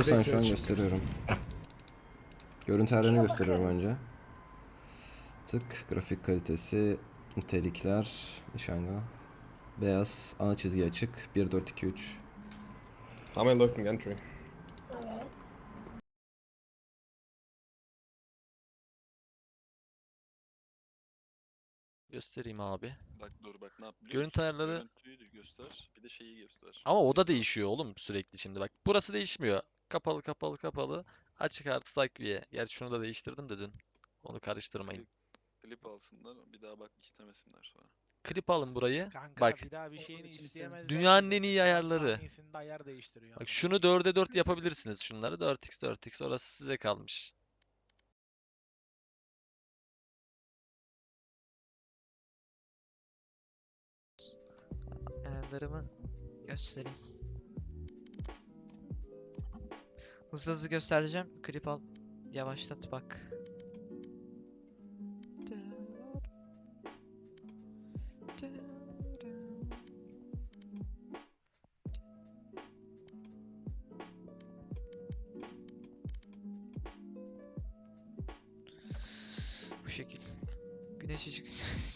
bakıyorsan şu an gösteriyorum. Görüntü ayarını gösteriyorum önce. Tık grafik kalitesi, nitelikler, nişanga. Beyaz, ana çizgi açık. 1 4 2 3. Am I looking entry? Göstereyim abi. Bak dur bak ne yap biliyor Görüntü musun? ayarları- Görüntüyü de göster. Bir de şeyi göster. Ama o da değişiyor oğlum sürekli şimdi bak. Burası değişmiyor. Kapalı kapalı kapalı. Açık artı takviye. Gerçi şunu da değiştirdim de dün. Onu karıştırmayın. Klip alsınlar bir daha bak istemesinler sonra. Klip alın burayı. Kanka Bak. bir daha bir şeyini isteyemezler. Dünyanın en iyi ayarları. Saniyesinde ayar değiştiriyor. Bak şunu 4'e 4 yapabilirsiniz şunları. 4x 4x orası size kalmış. Ayarlarımı göstereyim. Hızlı hızlı göstereceğim. Klip al. Yavaşlat bak. Bu şekil. Güneş ışık.